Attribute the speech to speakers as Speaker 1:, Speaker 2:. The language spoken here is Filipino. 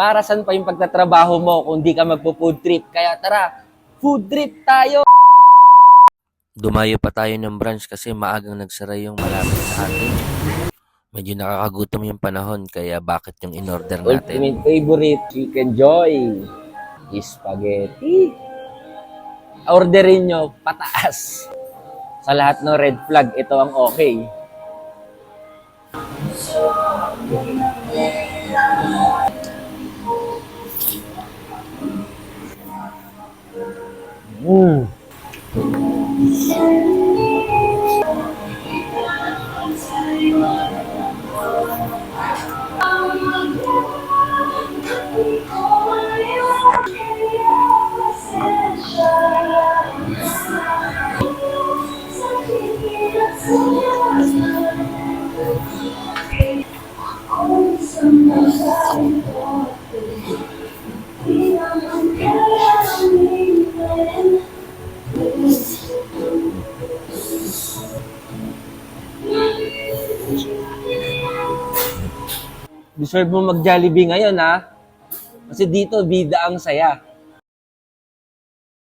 Speaker 1: para saan pa yung pagtatrabaho mo kung di ka magpo-food trip? Kaya tara, food trip tayo!
Speaker 2: Dumayo pa tayo ng branch kasi maagang nagsara yung malapit sa atin. Medyo nakakagutom yung panahon kaya bakit yung in-order natin?
Speaker 1: Ultimate favorite, Chicken Joy. Spaghetti. Orderin nyo, pataas. Sa lahat ng red flag, ito ang okay. Mm. Deserve mo mag-Jollibee ngayon, ha? Kasi dito, bida ang saya.